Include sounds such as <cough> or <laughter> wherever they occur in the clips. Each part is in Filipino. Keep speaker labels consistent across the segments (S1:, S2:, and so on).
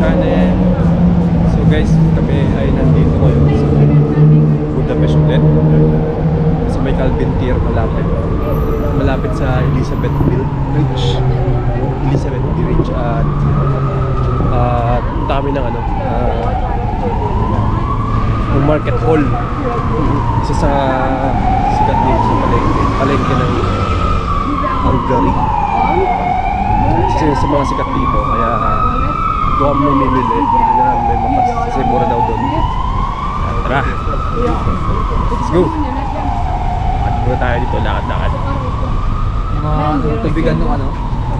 S1: channel. So guys, kami ay nandito ngayon sa Budapest ulit. Sa may Calvin Tier, malapit. Malapit sa Elizabeth Bridge. Elizabeth Bridge at at dami ng ano, yung market hall. Isa sa sikat dito sa palengke. Palengke ng Hungary. Isa sa mga sikat dito. Kaya doon kami mamimili. Hindi na may makas. Kasi mura daw doon. Tara! Let's go! At muna tayo dito. Lakad-lakad.
S2: Yung mga tubigan ng ano?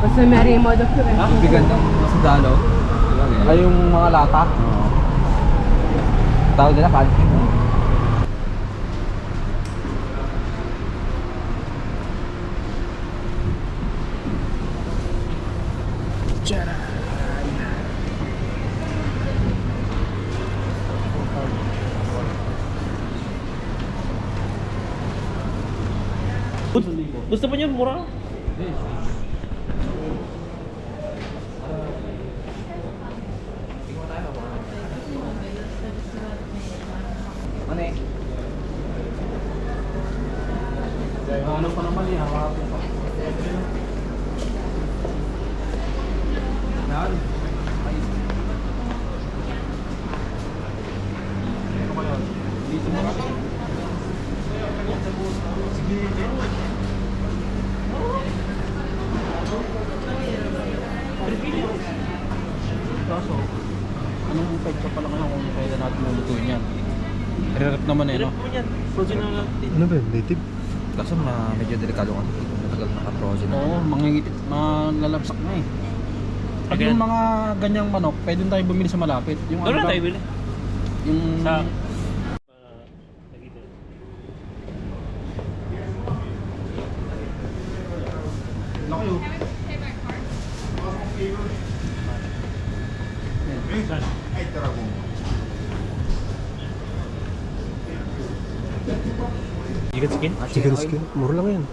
S3: Basta may mo document.
S2: Tubigan ng sundalo?
S1: Ay yung mga lata.
S2: Tawag nila pancake.
S4: Gusto mo niyan? Mura?
S2: Ano eh?
S1: Ano pa naman eh. Pa.
S2: Yan.
S1: Dito mo na.
S5: Kaso, anong petsa pa lang kung kailan natin lulutuin yan? Re-rep naman eh, no?
S4: Ano yan? Frozen na lang.
S1: Ano ba yun? Native?
S2: Kaso na medyo delikado ka. Matagal naka-frozen.
S5: Oo, mangingit, malalabsak na eh. Pag
S4: Again.
S5: yung mga ganyang manok, pwede tayo bumili sa malapit. Yung
S4: Doon
S5: ano
S4: na
S5: ba-
S4: tayo bili.
S5: Yung...
S4: Sa...
S5: Laki oh.
S4: Chicken skin?
S1: Chicken skin. Mura lang yan.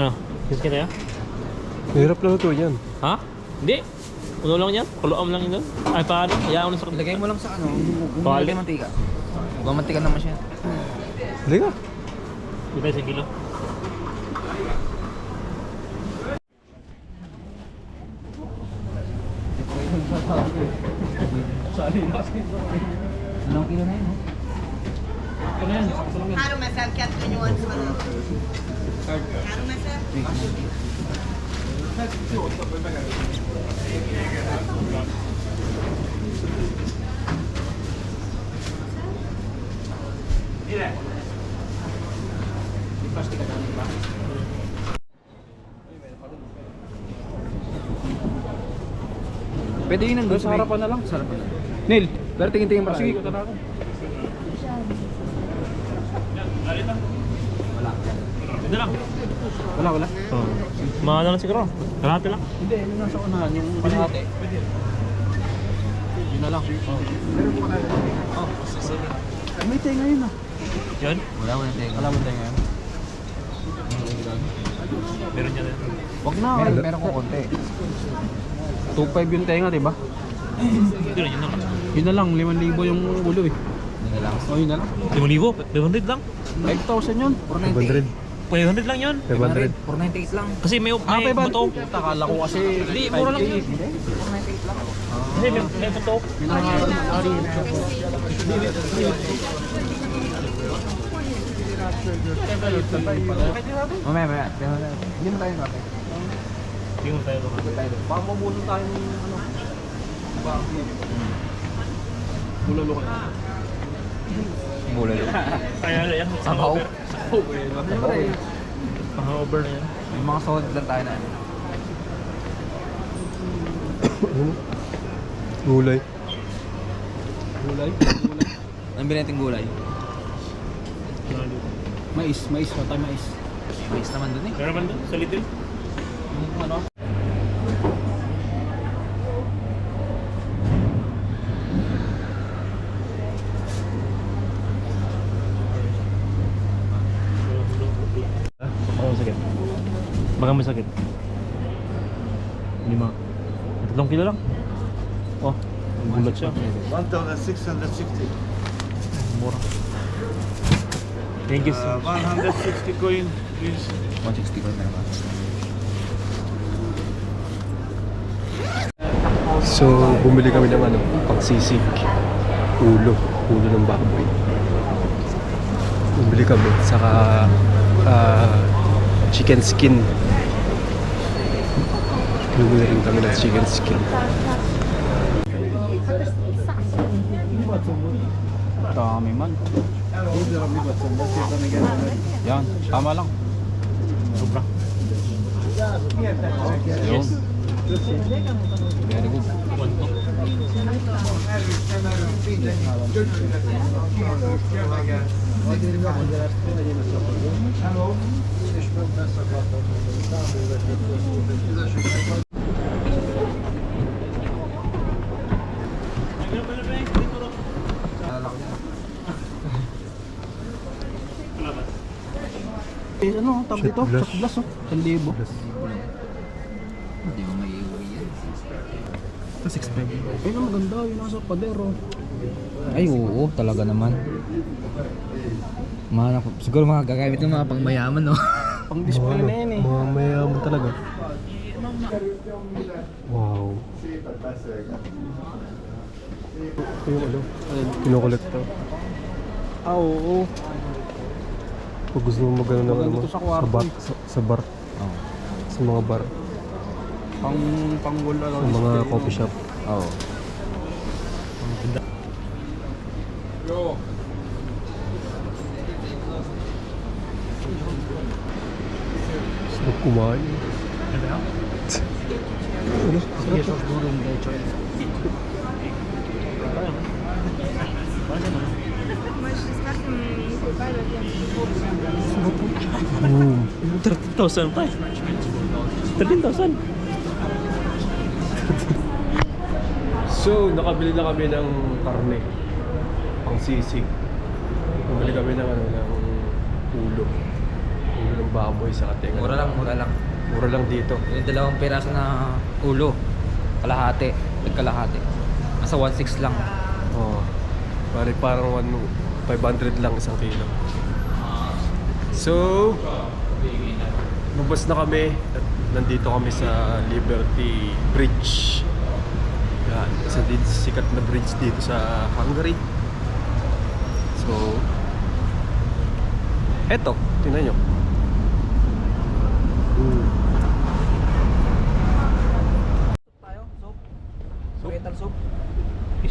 S4: Ano? Chicken skin tayo?
S1: Mahirap lang ito yan.
S4: Ha? Hindi. Ano lang yan? Kuloam lang yun doon? Ay paano? Hayaan mo na sa
S2: Ilagay mo lang sa ano,
S4: Bali.
S2: ilagay mantika. Huwag mantika naman siya.
S1: Halika.
S4: Di tayo sa kilo.
S2: Anong kilo na yun? oh?
S6: Harun mesela kat anyuan sana. Harun mesela.
S2: Pwede yun nandun
S5: Sa harapan na lang.
S2: Sa harapan na.
S5: Neil,
S2: Pero tingin-tingin pa
S5: sige,
S2: tayo.
S5: kuta na
S4: lang.
S5: Wala, wala.
S4: Oh. Mga ano lang siguro. Kalahati lang.
S5: Hindi, yung nasa unahan, yung kalahati. Yun na lang. Oh. Oh, Ay, may tenga yun ah.
S4: Yun?
S2: Wala mo na tenga.
S5: Wala mo tenga yun.
S4: Meron niya rin.
S5: Wag na.
S2: Meron, meron ko konti.
S5: 2.5 yung tenga, di ba?
S4: Yun lang.
S5: Yun na lang, 5,000 yung ulo eh.
S2: Yun na lang.
S5: Oh, yun na lang.
S4: 5,000? 500 lang?
S5: 5,000 yun.
S2: 498.
S4: 500 lang yun.
S1: 500.
S2: 498 lang.
S4: Kasi may,
S5: Ah,
S4: may
S5: 500.
S4: buto.
S5: Puta, kala ko kasi
S4: Hindi, mura lang
S5: 5K.
S4: yun.
S2: 498 lang.
S4: Kasi may, may buto.
S2: Mamaya, mamaya. Hindi mo tayo natin.
S4: Hindi mo tayo doon.
S5: Baka tayo ng ano. Bulalo ka na.
S2: Bulalo.
S4: Kaya yan.
S2: Sabaw.
S5: Sabaw eh.
S4: Mga over na yan.
S2: Yung mga solid lang tayo na ano.
S1: Gulay.
S5: Gulay. Gulay.
S2: Anong binili nating gulay?
S5: Mais, mais, patay mais.
S2: Mais naman dun eh.
S4: Meron man doon? Sa little?
S5: Yung ano?
S4: Baka masakit. Lima. Tatlong kilo lang. Oh, ang gulat siya.
S7: 1660.
S4: Mura. Thank you so
S7: Uh,
S4: much.
S7: 160 coin, please.
S2: 160 ko na naman.
S1: So, bumili kami ng ano, pangsisig. Ulo. Ulo ng baboy. Bumili kami. Saka, ah, chicken skin. Bumili rin kami ng chicken skin.
S5: Dami man. Yan, tama lang.
S4: Sobra.
S5: Yun. Very good. Eh, ano, tawag dito?
S1: Glass,
S5: oh. 1,000.
S2: Hindi mo may iuwi yan.
S5: Ito, 6.5. Ayun ang maganda, yun nasa padero.
S2: Ay, oo, talaga naman. Mga, siguro mga gagamit ng mga pangmayaman, no? <laughs>
S5: Pang display na yan eh.
S1: Mga mayaman talaga. Wow. Ito yung ano, kinukulit to.
S5: Ah, oo.
S1: Pag gusto mo mag ano ng ano,
S5: sa kwarto.
S1: sa bar, sa, sa bar,
S2: Oo.
S1: sa mga bar,
S5: Pang, pang wall
S1: sa mga coffee shop.
S2: Oo.
S1: Sarap kumain. Ano?
S5: Sige, sauce gulong derecho.
S1: Mm.
S4: 13,000 pa. 13,000.
S1: So, nakabili na kami ng karne. Pang sisig. Bumili kami ng ano, ng ulo. Baboy sa katenga.
S2: Mura lang, mura lang.
S1: Mura lang dito.
S2: Yung dalawang piraso na ulo. Kalahati. Nagkalahati. Nasa 1.6 lang.
S1: Oo. Pare parang one, 500 lang isang kilo. So, lumabas na kami. At nandito kami sa Liberty Bridge. Yan. Isa din sikat na bridge dito sa Hungary. So, eto, tingnan nyo.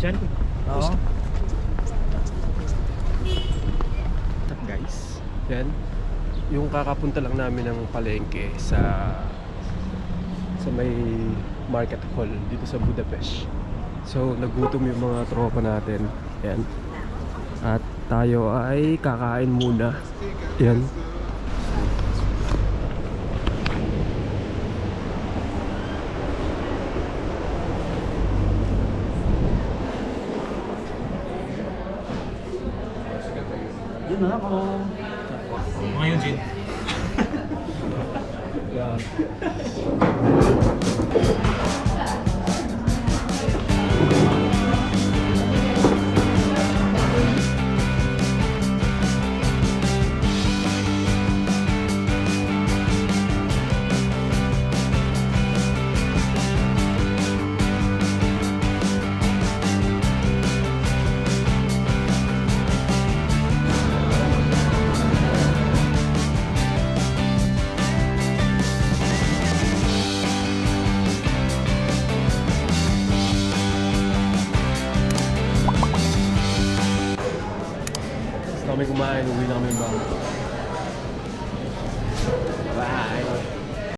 S4: Isan.
S2: Oo.
S1: Guys? Yan. Yung kakapunta lang namin ng palengke sa sa may market hall dito sa Budapest. So, nagutom yung mga tropa natin. Yan. At tayo ay kakain muna. Yan.
S4: Ngayon, Jin.
S1: Yan.